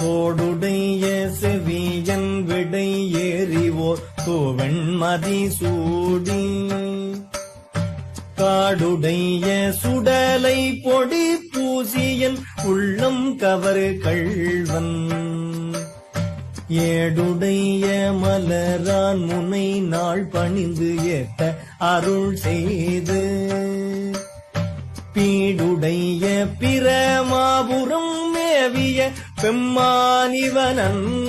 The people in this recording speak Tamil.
தோடுடைய செவியன் விடை ஏறிவோர் கோவெண்மதி சூடி. காடுடைய சுடலை பொடி பூசியன் உள்ளம் கவர் கள்வன். ஏடுடைய மலரான் முனை நாள் பணிந்து ஏத்த அருள் செய்து. பீடுடைய பிரமாபுரம் மேவிய பெம்மானிவனன்று